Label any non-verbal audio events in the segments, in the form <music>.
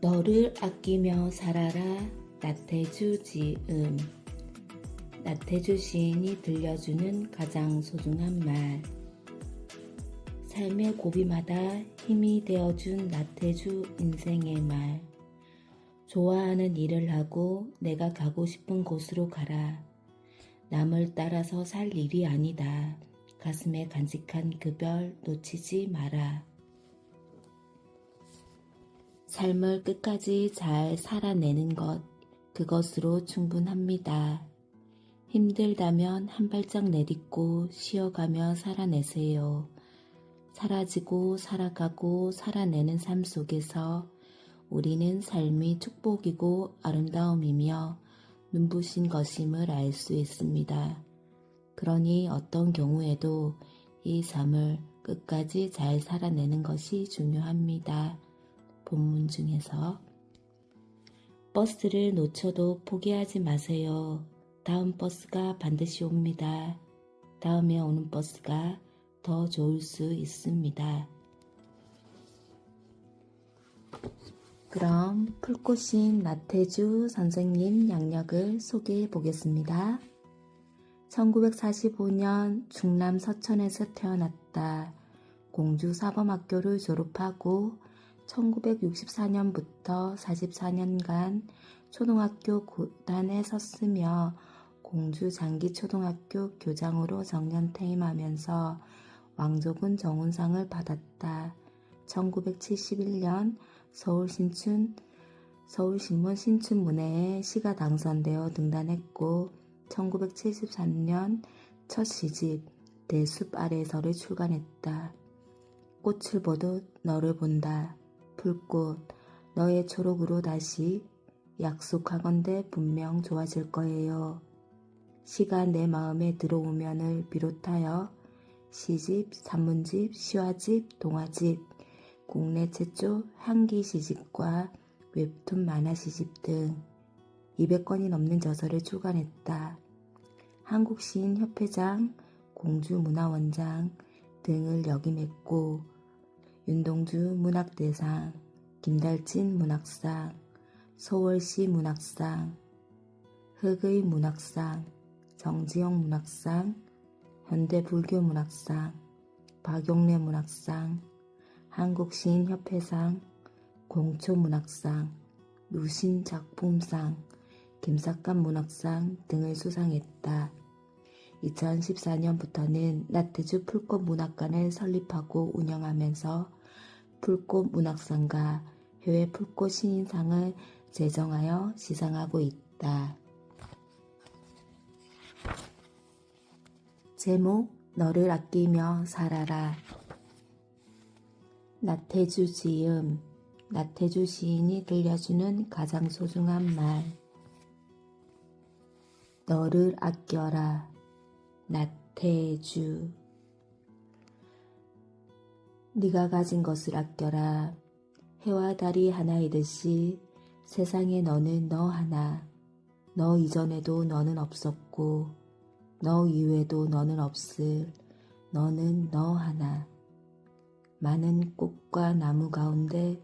너를 아끼며 살아라 나태주 지음. 나태주 시인이 들려주는 가장 소중한 말. 삶의 고비마다 힘이 되어준 나태주 인생의 말. 좋아하는 일을 하고 내가 가고 싶은 곳으로 가라. 남을 따라서 살 일이 아니다. 가슴에 간직한 그 별 놓치지 마라 삶을 끝까지 잘 살아내는 것, 그것으로 충분합니다. 힘들다면 한 발짝 내딛고 쉬어가며 살아내세요. 사라지고 살아가고 살아내는 삶 속에서 우리는 삶이 축복이고 아름다움이며 눈부신 것임을 알 수 있습니다. 그러니 어떤 경우에도 이 삶을 끝까지 잘 살아내는 것이 중요합니다. 본문 중에서 버스를 놓쳐도 포기하지 마세요. 다음 버스가 반드시 옵니다. 다음에 오는 버스가 더 좋을 수 있습니다. 그럼 풀꽃인 나태주 선생님 양력을 소개해 보겠습니다. 1945년 충남 서천에서 태어났다. 공주 사범학교를 졸업하고 1964년부터 44년간 초등학교 구단에 섰으며 공주 장기초등학교 교장으로 정년 퇴임하면서 왕조군 정훈상을 받았다. 1971년 서울 신춘 서울신문 신춘문예에 시가 당선되어 등단했고 1973년 첫 시집 대숲 아래서를 출간했다. 꽃을 보듯 너를 본다. 풀꽃 너의 초록으로 다시 약속하건대 분명 좋아질 거예요. 시가 내 마음에 들어오면을 비롯하여 시집, 산문집, 시화집, 동화집, 국내 최초 향기 시집과 웹툰 만화 시집 등 200건이 넘는 저서를 출간했다. 한국시인협회장, 공주문화원장 등을 역임했고 윤동주 문학대상, 김달진 문학상, 서울시 문학상, 흑의 문학상, 정지영 문학상, 현대불교 문학상, 박용래 문학상, 한국시인협회상, 공초문학상, 유신작품상, 김삭감 문학상 등을 수상했다. 2014년부터는 나태주 풀꽃 문학관을 설립하고 운영하면서 풀꽃 문학상과 해외 풀꽃 신인상을 제정하여 시상하고 있다. 제목 너를 아끼며 살아라 나태주 지음 나태주 시인이 들려주는 가장 소중한 말 너를 아껴라 나태주 네가 가진 것을 아껴라. 해와 달이 하나이듯이 세상에 너는 너 하나. 너 이전에도 너는 없었고 너 이외에도 너는 없을 너는 너 하나. 많은 꽃과 나무 가운데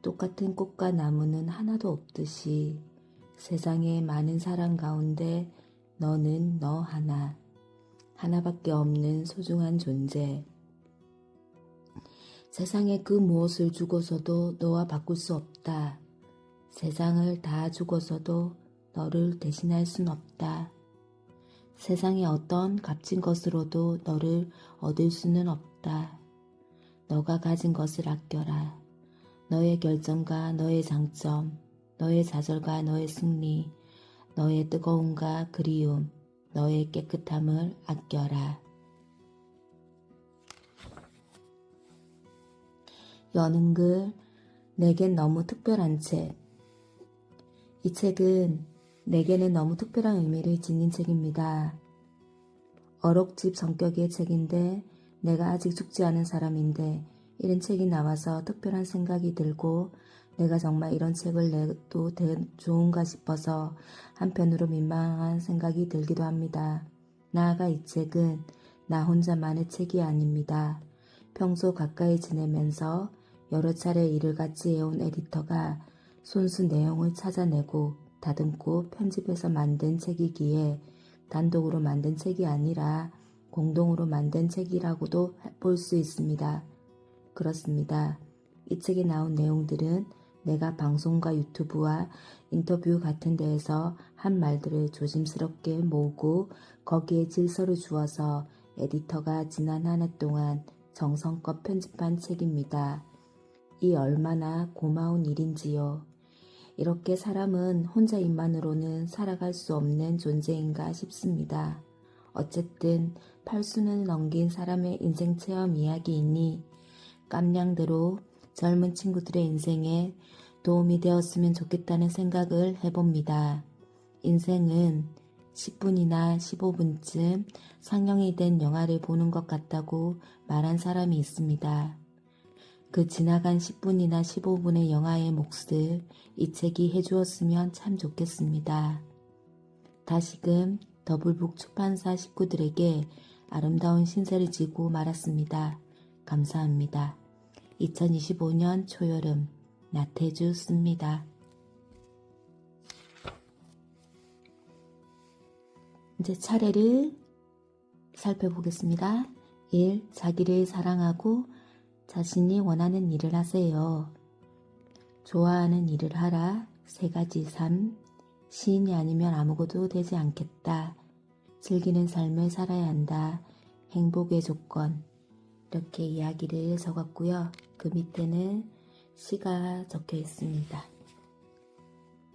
똑같은 꽃과 나무는 하나도 없듯이 세상에 많은 사람 가운데 너는 너 하나. 하나밖에 없는 소중한 존재. 세상에 그 무엇을 주고서도 너와 바꿀 수 없다. 세상을 다 주고서도 너를 대신할 순 없다. 세상에 어떤 값진 것으로도 너를 얻을 수는 없다. 너가 가진 것을 아껴라. 너의 결정과 너의 장점, 너의 좌절과 너의 승리, 너의 뜨거움과 그리움, 너의 깨끗함을 아껴라. 여는 글, 내겐 너무 특별한 책. 이 책은 내게는 너무 특별한 의미를 지닌 책입니다. 어록집 성격의 책인데 내가 아직 죽지 않은 사람인데 이런 책이 나와서 특별한 생각이 들고 내가 정말 이런 책을 내도 좋은가 싶어서 한편으로 민망한 생각이 들기도 합니다. 나아가 이 책은 나 혼자만의 책이 아닙니다. 평소 가까이 지내면서 여러 차례 일을 같이 해온 에디터가 손수 내용을 찾아내고 다듬고 편집해서 만든 책이기에 단독으로 만든 책이 아니라 공동으로 만든 책이라고도 볼 수 있습니다. 그렇습니다. 이 책에 나온 내용들은 내가 방송과 유튜브와 인터뷰 같은 데에서 한 말들을 조심스럽게 모으고 거기에 질서를 주어서 에디터가 지난 한 해 동안 정성껏 편집한 책입니다. 이 얼마나 고마운 일인지요. 이렇게 사람은 혼자 입만으로는 살아갈 수 없는 존재인가 싶습니다. 어쨌든 팔순을 넘긴 사람의 인생 체험 이야기이니 깜냥대로 젊은 친구들의 인생에 도움이 되었으면 좋겠다는 생각을 해봅니다. 인생은 10분이나 15분쯤 상영이 된 영화를 보는 것 같다고 말한 사람이 있습니다. 그 지나간 10분이나 15분의 영화의 몫을 이 책이 해주었으면 참 좋겠습니다. 다시금 더블북出판사 식구들에게 아름다운 신세를 지고 말았습니다. 감사합니다. 2025년 초여름 나태주 씁니다. 이제 차례를 살펴보겠습니다. 1. 자기를 사랑하고 자신이 원하는 일을 하세요. 좋아하는 일을 하라. 세 가지 삶. 시인이 아니면 아무것도 되지 않겠다. 즐기는 삶을 살아야 한다. 행복의 조건. 이렇게 이야기를 적었고요. 그 밑에는 시가 적혀 있습니다.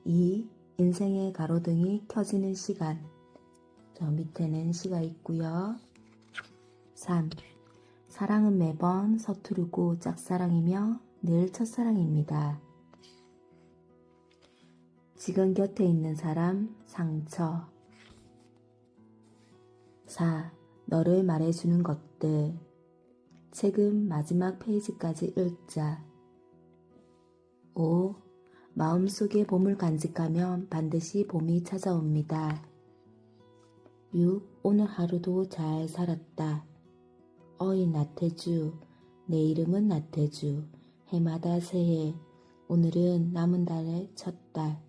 2. 인생의 가로등이 켜지는 시간. 저 밑에는 시가 있고요. 3. 사랑은 매번 서투르고 짝사랑이며 늘 첫사랑입니다. 지금 곁에 있는 사람 상처 4. 너를 말해주는 것들 책은 마지막 페이지까지 읽자 5. 마음속에 봄을 간직하면 반드시 봄이 찾아옵니다. 6. 오늘 하루도 잘 살았다. 어이 나태주, 내 이름은 나태주. 해마다 새해, 오늘은 남은 달의 첫 달.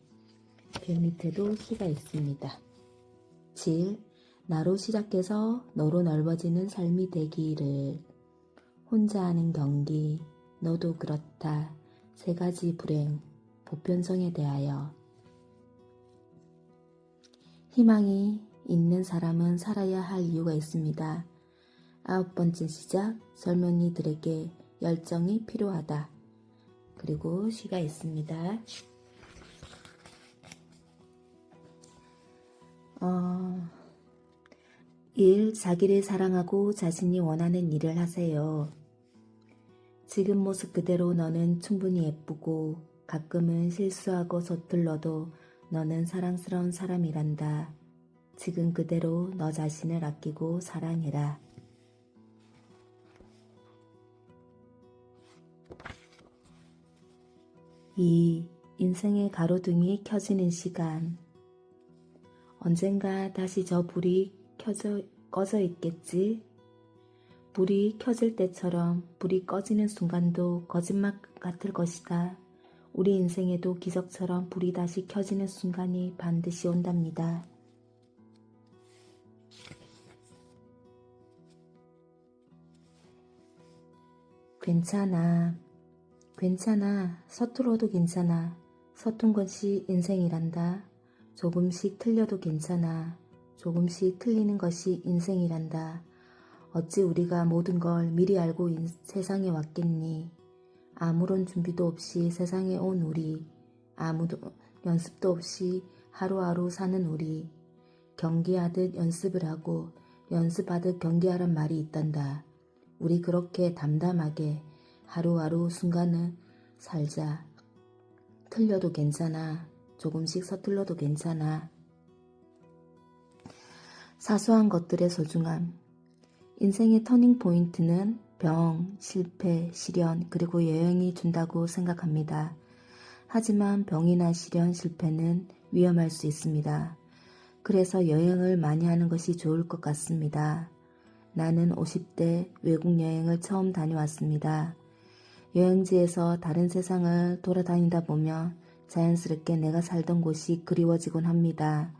그 밑에도 시가 있습니다. 7. 나로 시작해서 너로 넓어지는 삶이 되기를. 혼자 하는 경기, 너도 그렇다. 세 가지 불행, 보편성에 대하여. 희망이 있는 사람은 살아야 할 이유가 있습니다. 아홉 번째 시작, 젊은이들에게 열정이 필요하다. 그리고 시가 있습니다. 어, 1. 자기를 사랑하고 자신이 원하는 일을 하세요. 지금 모습 그대로 너는 충분히 예쁘고 가끔은 실수하고 서툴러도 너는 사랑스러운 사람이란다. 지금 그대로 너 자신을 아끼고 사랑해라. 2. 인생의 가로등이 켜지는 시간. 언젠가 다시 저 불이 켜져, 꺼져 있겠지? 불이 켜질 때처럼 불이 꺼지는 순간도 거짓말 같을 것이다. 우리 인생에도 기적처럼 불이 다시 켜지는 순간이 반드시 온답니다. 괜찮아. 괜찮아. 서툴어도 괜찮아. 서툰 것이 인생이란다. 조금씩 틀려도 괜찮아. 조금씩 틀리는 것이 인생이란다. 어찌 우리가 모든 걸 미리 알고 인- 세상에 왔겠니? 아무런 준비도 없이 세상에 온 우리. 아무도 연습도 없이 하루하루 사는 우리. 경기하듯 연습을 하고 연습하듯 경기하란 말이 있단다. 우리 그렇게 담담하게 하루하루 순간을 살자. 틀려도 괜찮아. 조금씩 서툴러도 괜찮아. 사소한 것들의 소중함. 인생의 터닝 포인트는 병, 실패, 시련, 그리고 여행이 준다고 생각합니다. 하지만 병이나 시련, 실패는 위험할 수 있습니다. 그래서 여행을 많이 하는 것이 좋을 것 같습니다. 나는 50대 외국 여행을 처음 다녀왔습니다. 여행지에서 다른 세상을 돌아다니다 보면 자연스럽게 내가 살던 곳이 그리워지곤 합니다.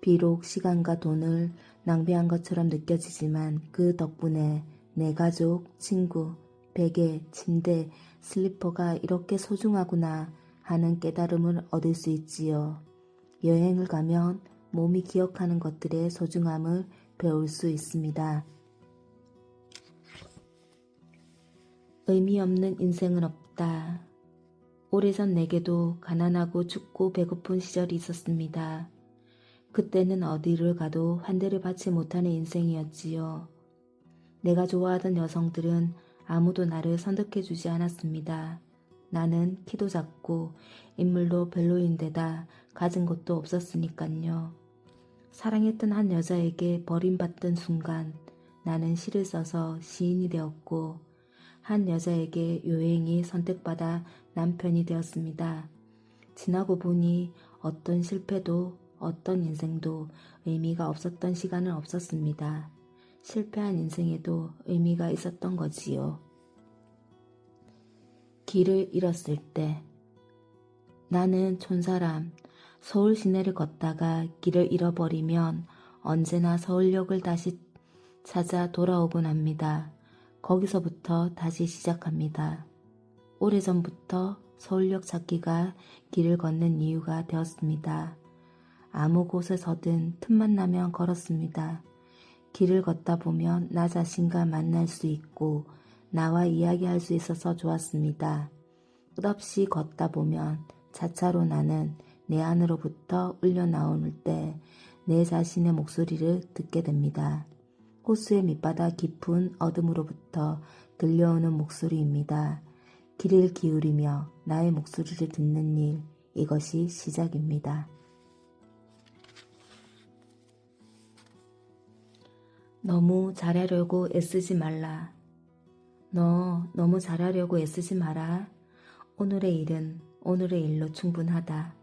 비록 시간과 돈을 낭비한 것처럼 느껴지지만 그 덕분에 내 가족, 친구, 베개, 침대, 슬리퍼가 이렇게 소중하구나 하는 깨달음을 얻을 수 있지요. 여행을 가면 몸이 기억하는 것들의 소중함을 배울 수 있습니다. 의미 없는 인생은 없다. 오래전 내게도 가난하고 춥고 배고픈 시절이 있었습니다. 그때는 어디를 가도 환대를 받지 못하는 인생이었지요. 내가 좋아하던 여성들은 아무도 나를 선택해주지 않았습니다. 나는 키도 작고 인물도 별로인데다 가진 것도 없었으니깐요. 사랑했던 한 여자에게 버림받던 순간 나는 시를 써서 시인이 되었고 한 여자에게 요행이 선택받아 남편이 되었습니다. 지나고 보니 어떤 실패도 어떤 인생도 의미가 없었던 시간은 없었습니다. 실패한 인생에도 의미가 있었던 거지요. 길을 잃었을 때 나는 촌사람 서울 시내를 걷다가 길을 잃어버리면 언제나 서울역을 다시 찾아 돌아오곤 합니다. 거기서부터 다시 시작합니다. 오래전부터 서울역 찾기가 길을 걷는 이유가 되었습니다. 아무 곳에서든 틈만 나면 걸었습니다. 길을 걷다 보면 나 자신과 만날 수 있고 나와 이야기할 수 있어서 좋았습니다. 끝없이 걷다 보면 차차로 나는 내 안으로부터 울려 나오는 때내 자신의 목소리를 듣게 됩니다. 호수의 밑바닥 깊은 어둠으로부터 들려오는 목소리입니다. 귀를 기울이며 나의 목소리를 듣는 일, 이것이 시작입니다. 너무 잘하려고 애쓰지 말라. 너 너무 잘하려고 애쓰지 마라. 오늘의 일은 오늘의 일로 충분하다.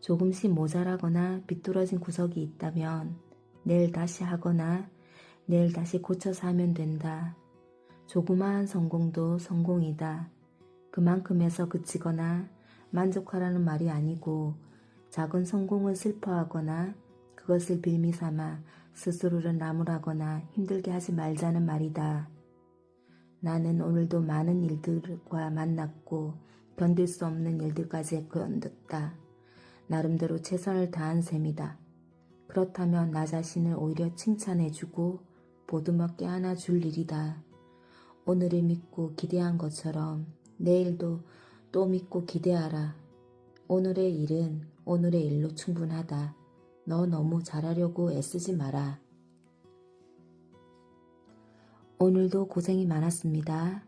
조금씩 모자라거나 비뚤어진 구석이 있다면 내일 다시 하거나 내일 다시 고쳐서 하면 된다. 조그마한 성공도 성공이다. 그만큼에서 그치거나 만족하라는 말이 아니고 작은 성공을 슬퍼하거나 그것을 빌미 삼아 스스로를 나무라거나 힘들게 하지 말자는 말이다. 나는 오늘도 많은 일들과 만났고 견딜 수 없는 일들까지 견뎠다. 나름대로 최선을 다한 셈이다. 그렇다면 나 자신을 오히려 칭찬해주고 보듬어 껴안아 줄 일이다. 오늘을 믿고 기대한 것처럼 내일도 또 믿고 기대하라. 오늘의 일은 오늘의 일로 충분하다. 너 너무 잘하려고 애쓰지 마라. 오늘도 고생이 많았습니다.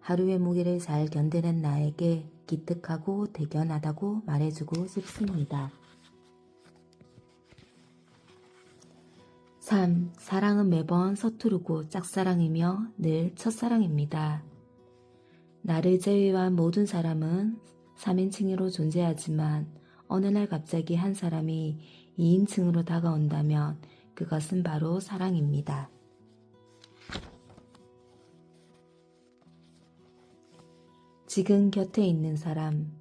하루의 무게를 잘 견뎌낸 나에게 기특하고 대견하다고 말해주고 싶습니다. 3. 사랑은 매번 서투르고 짝사랑이며 늘 첫사랑입니다. 나를 제외한 모든 사람은 3인칭으로 존재하지만 어느 날 갑자기 한 사람이 2인칭으로 다가온다면 그것은 바로 사랑입니다. 지금 곁에 있는 사람.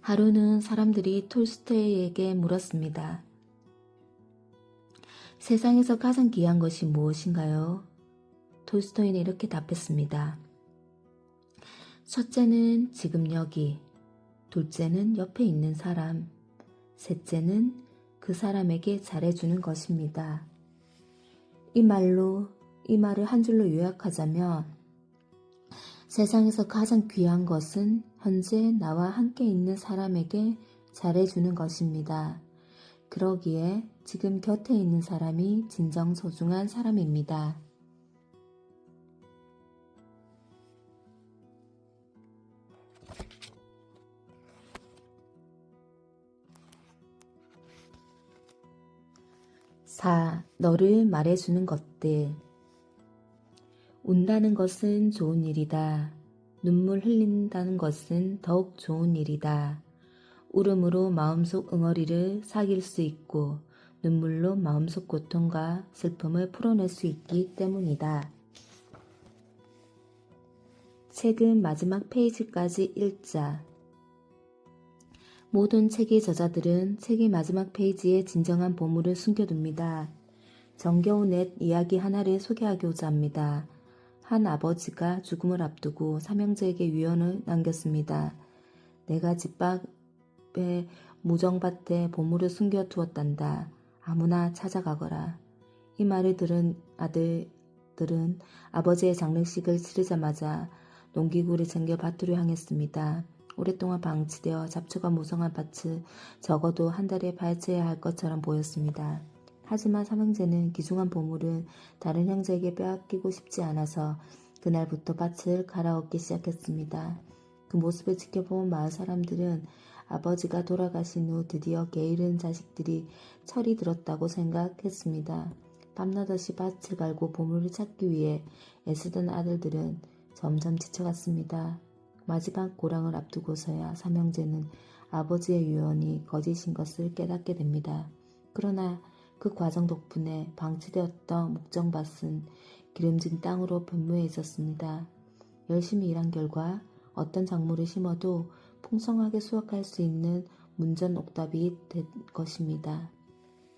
하루는 사람들이 톨스토이에게 물었습니다. 세상에서 가장 귀한 것이 무엇인가요? 톨스토이는 이렇게 답했습니다. 첫째는 지금 여기, 둘째는 옆에 있는 사람, 셋째는 그 사람에게 잘해주는 것입니다. 이 말로, 이 말을 한 줄로 요약하자면, 세상에서 가장 귀한 것은 현재 나와 함께 있는 사람에게 잘해주는 것입니다. 그러기에 지금 곁에 있는 사람이 진정 소중한 사람입니다. 사, 너를 말해주는 것들. 운다는 것은 좋은 일이다. 눈물 흘린다는 것은 더욱 좋은 일이다. 울음으로 마음속 응어리를 사귈 수 있고 눈물로 마음속 고통과 슬픔을 풀어낼 수 있기 때문이다. 책은 마지막 페이지까지 읽자. 모든 책의 저자들은 책의 마지막 페이지에 진정한 보물을 숨겨둡니다. 정겨운 옛 이야기 하나를 소개하고자 합니다. 한 아버지가 죽음을 앞두고 삼형제에게 유언을 남겼습니다. 내가 집 밥에 무정밭에 보물을 숨겨 두었단다. 아무나 찾아가거라. 이 말을 들은 아들들은 아버지의 장례식을 치르자마자 농기구를 챙겨 밭으로 향했습니다. 오랫동안 방치되어 잡초가 무성한 밭을 적어도 한 달에 파헤쳐야 할 것처럼 보였습니다. 하지만 삼형제는 귀중한 보물을 다른 형제에게 빼앗기고 싶지 않아서 그날부터 밭을 갈아엎기 시작했습니다. 그 모습을 지켜본 마을 사람들은 아버지가 돌아가신 후 드디어 게으른 자식들이 철이 들었다고 생각했습니다. 밤낮없이 밭을 갈고 보물을 찾기 위해 애쓰던 아들들은 점점 지쳐갔습니다. 마지막 고랑을 앞두고서야 삼형제는 아버지의 유언이 거짓인 것을 깨닫게 됩니다. 그러나 그 과정 덕분에 방치되었던 목정밭은 기름진 땅으로 변모해 있었습니다. 열심히 일한 결과 어떤 작물을 심어도 풍성하게 수확할 수 있는 문전 옥답이 된 것입니다.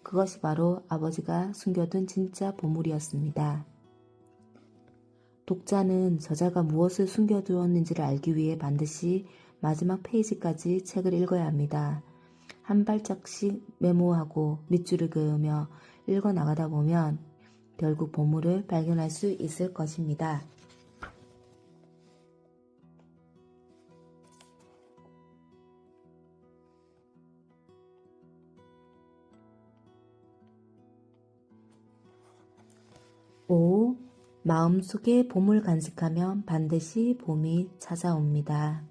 그것이 바로 아버지가 숨겨둔 진짜 보물이었습니다. 독자는 저자가 무엇을 숨겨두었는지를 알기 위해 반드시 마지막 페이지까지 책을 읽어야 합니다. 한 발짝씩 메모하고 밑줄을 그으며 읽어 나가다 보면 결국 보물을 발견할 수 있을 것입니다. 마음속에 봄을 간직하면 반드시 봄이 찾아옵니다.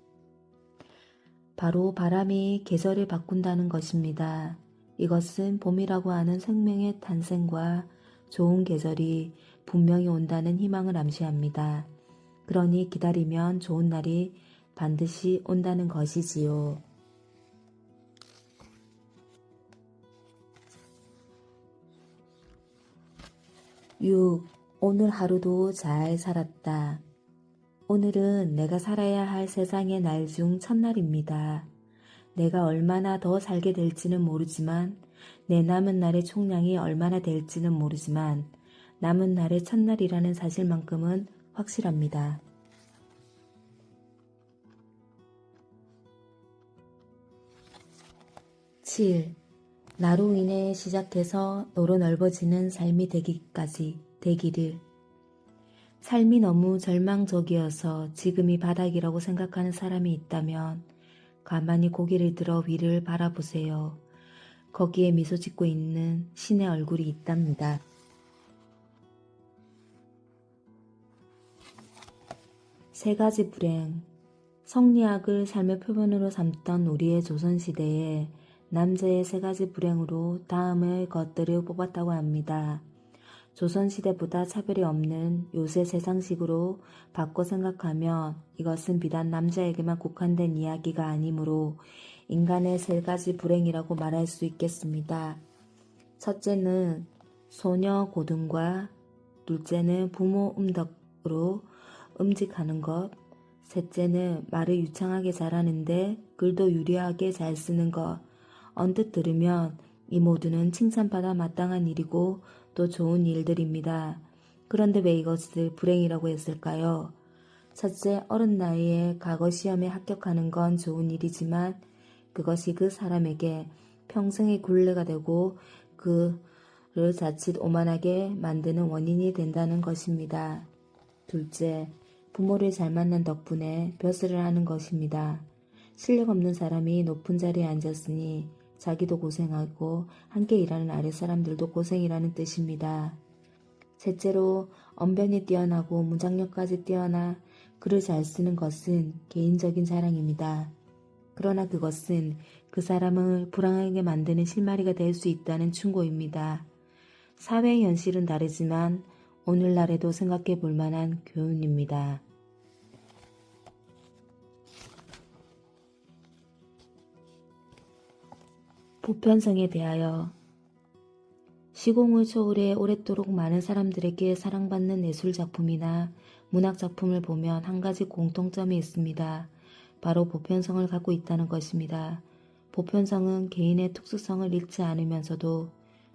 바로 바람이 계절을 바꾼다는 것입니다. 이것은 봄이라고 하는 생명의 탄생과 좋은 계절이 분명히 온다는 희망을 암시합니다. 그러니 기다리면 좋은 날이 반드시 온다는 것이지요. 6. 오늘 하루도 잘 살았다. 오늘은 내가 살아야 할 세상의 날 중 첫날입니다. 내가 얼마나 더 살게 될지는 모르지만 내 남은 날의 총량이 얼마나 될지는 모르지만 남은 날의 첫날이라는 사실만큼은 확실합니다. 칠. 나로 인해 시작해서 너로 넓어지는 삶이 되기까지 되기를. 삶이 너무 절망적이어서 지금이 바닥이라고 생각하는 사람이 있다면 가만히 고개를 들어 위를 바라보세요. 거기에 미소 짓고 있는 신의 얼굴이 있답니다. 세 가지 불행. 성리학을 삶의 표본으로 삼던 우리의 조선시대에 남자의 세 가지 불행으로 다음의 것들을 뽑았다고 합니다. 조선시대보다 차별이 없는 요새 세상식으로 바꿔 생각하면 이것은 비단 남자에게만 국한된 이야기가 아니므로 인간의 세 가지 불행이라고 말할 수 있겠습니다. 첫째는 소녀 고등과 둘째는 부모 음덕으로 음직하는 것, 셋째는 말을 유창하게 잘하는데 글도 유리하게 잘 쓰는 것, 언뜻 들으면 이 모두는 칭찬받아 마땅한 일이고 또 좋은 일들입니다. 그런데 왜 이것을 불행이라고 했을까요? 첫째, 어른 나이에 과거 시험에 합격하는 건 좋은 일이지만 그것이 그 사람에게 평생의 굴레가 되고 그를 자칫 오만하게 만드는 원인이 된다는 것입니다. 둘째, 부모를 잘 만난 덕분에 벼슬을 하는 것입니다. 실력 없는 사람이 높은 자리에 앉았으니 자기도 고생하고 함께 일하는 아랫사람들도 고생이라는 뜻입니다. 셋째로 언변이 뛰어나고 문장력까지 뛰어나 글을 잘 쓰는 것은 개인적인 자랑입니다. 그러나 그것은 그 사람을 불안하게 만드는 실마리가 될 수 있다는 충고입니다. 사회의 현실은 다르지만 오늘날에도 생각해 볼 만한 교훈입니다. 보편성에 대하여 시공을 초월해 오랫도록 많은 사람들에게 사랑받는 예술 작품이나 문학 작품을 보면 한 가지 공통점이 있습니다. 바로 보편성을 갖고 있다는 것입니다. 보편성은 개인의 특수성을 잃지 않으면서도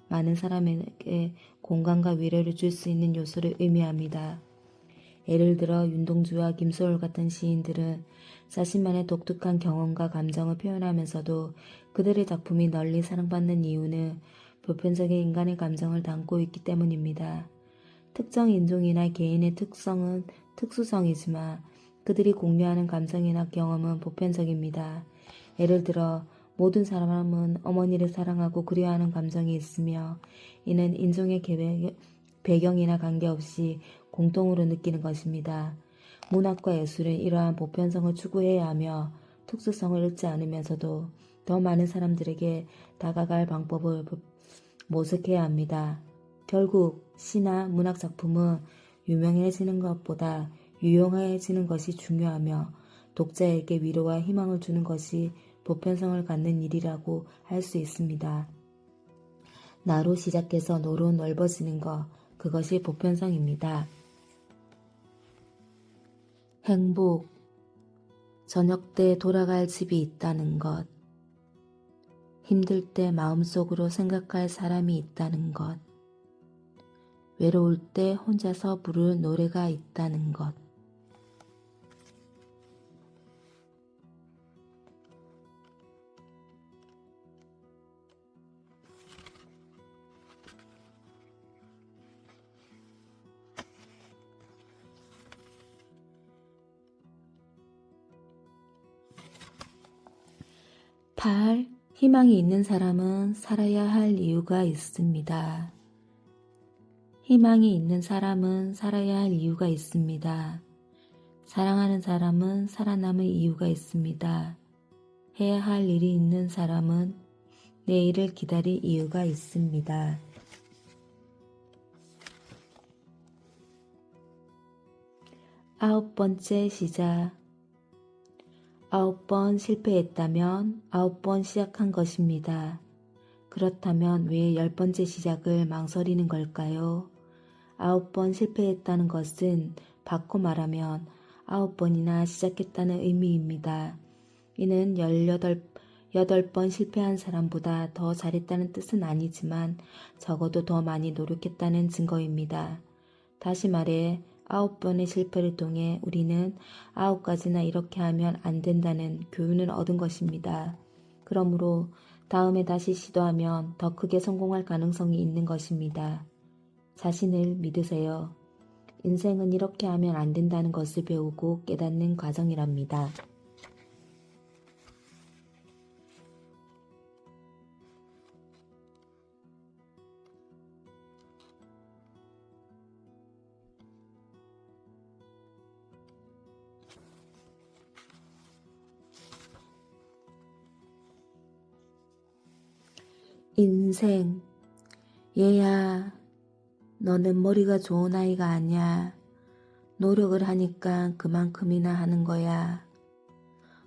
많은 사람에게 공감과 위로를 줄 수 있는 요소를 의미합니다. 예를 들어 윤동주와 김소월 같은 시인들은 자신만의 독특한 경험과 감정을 표현하면서도 그들의 작품이 널리 사랑받는 이유는 보편적인 인간의 감정을 담고 있기 때문입니다. 특정 인종이나 개인의 특성은 특수성이지만 그들이 공유하는 감정이나 경험은 보편적입니다. 예를 들어 모든 사람은 어머니를 사랑하고 그리워하는 감정이 있으며 이는 인종의 배경이나 관계없이 공통으로 느끼는 것입니다. 문학과 예술은 이러한 보편성을 추구해야 하며 특수성을 잃지 않으면서도 더 많은 사람들에게 다가갈 방법을 보- 모색해야 합니다. 결국 시나 문학 작품은 유명해지는 것보다 유용해지는 것이 중요하며 독자에게 위로와 희망을 주는 것이 보편성을 갖는 일이라고 할 수 있습니다. 나로 시작해서 노로 넓어지는 것, 그것이 보편성입니다. 행복, 저녁 때 돌아갈 집이 있다는 것, 힘들 때 마음속으로 생각할 사람이 있다는 것, 외로울 때 혼자서 부를 노래가 있다는 것. 팔, 희망이 있는 사람은 살아야 할 이유가 있습니다. 희망이 있는 사람은 살아야 할 이유가 있습니다. 사랑하는 사람은 살아남을 이유가 있습니다. 해야 할 일이 있는 사람은 내일을 기다릴 이유가 있습니다. 아홉 번째 시작. 아홉 번 실패했다면 아홉 번 시작한 것입니다. 그렇다면 왜 열 번째 시작을 망설이는 걸까요? 아홉 번 실패했다는 것은 바꿔 말하면 아홉 번이나 시작했다는 의미입니다. 이는 열여덟 여덟 번 실패한 사람보다 더 잘했다는 뜻은 아니지만 적어도 더 많이 노력했다는 증거입니다. 다시 말해 아홉 번의 실패를 통해 우리는 아홉 가지나 이렇게 하면 안 된다는 교훈을 얻은 것입니다. 그러므로 다음에 다시 시도하면 더 크게 성공할 가능성이 있는 것입니다. 자신을 믿으세요. 인생은 이렇게 하면 안 된다는 것을 배우고 깨닫는 과정이랍니다. 인생, 얘야, 너는 머리가 좋은 아이가 아니야. 노력을 하니까 그만큼이나 하는 거야.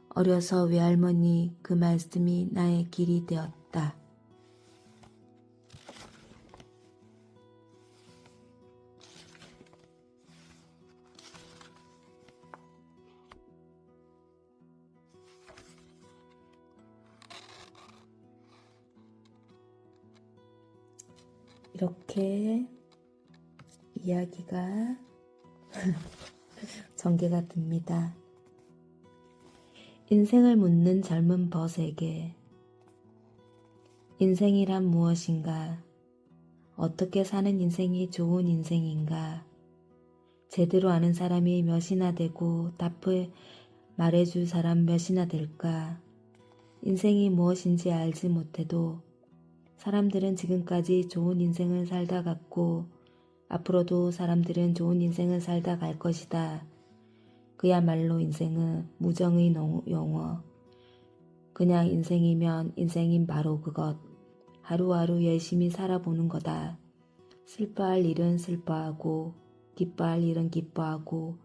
어려서 외할머니 그 말씀이 나의 길이 되었다. 이렇게 이야기가 <laughs> 전개가 됩니다. 인생을 묻는 젊은 벗에게 인생이란 무엇인가? 어떻게 사는 인생이 좋은 인생인가? 제대로 아는 사람이 몇이나 되고 답을 말해줄 사람 몇이나 될까? 인생이 무엇인지 알지 못해도 사람들은 지금까지 좋은 인생을 살다 갔고 앞으로도 사람들은 좋은 인생을 살다 갈 것이다. 그야말로 인생은 무정의 농- 용어. 그냥 인생이면 인생인 바로 그것. 하루하루 열심히 살아보는 거다. 슬퍼할 일은 슬퍼하고 기뻐할 일은 기뻐하고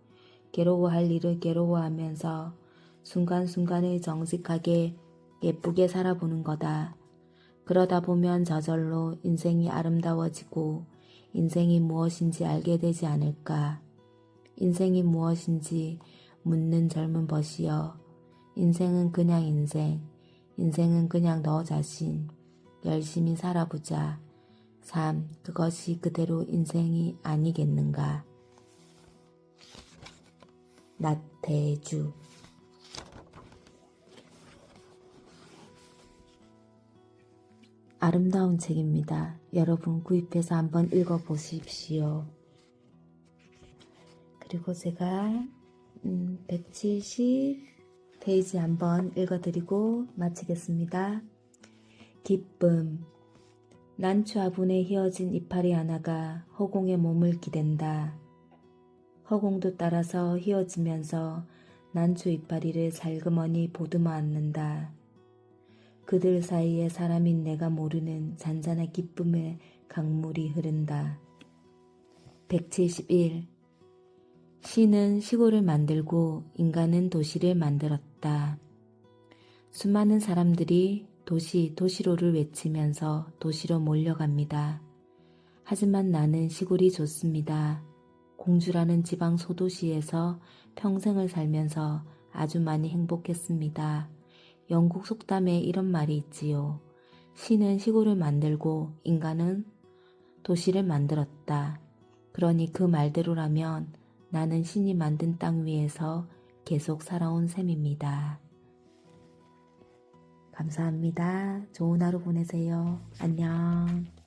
괴로워할 일을 괴로워하면서 순간순간을 정직하게 예쁘게 살아보는 거다. 그러다 보면 저절로 인생이 아름다워지고 인생이 무엇인지 알게 되지 않을까. 인생이 무엇인지 묻는 젊은 벗이여. 인생은 그냥 인생. 인생은 그냥 너 자신. 열심히 살아보자. 삶, 그것이 그대로 인생이 아니겠는가. 나태주. 아름다운 책입니다. 여러분 구입해서 한번 읽어보십시오. 그리고 제가 음, 170 페이지 한번 읽어드리고 마치겠습니다. 기쁨 난초화분에 휘어진 이파리 하나가 허공에 몸을 기댄다. 허공도 따라서 휘어지면서 난초 이파리를 살그머니 보듬어 안는다. 그들 사이에 사람인 내가 모르는 잔잔한 기쁨의 강물이 흐른다. 171. 시는 시골을 만들고 인간은 도시를 만들었다. 수많은 사람들이 도시, 도시로를 외치면서 도시로 몰려갑니다. 하지만 나는 시골이 좋습니다. 공주라는 지방 소도시에서 평생을 살면서 아주 많이 행복했습니다. 영국 속담에 이런 말이 있지요. 시는 시골을 만들고 인간은 도시를 만들었다. 그러니 그 말대로라면 나는 신이 만든 땅 위에서 계속 살아온 셈입니다. 감사합니다. 좋은 하루 보내세요. 안녕.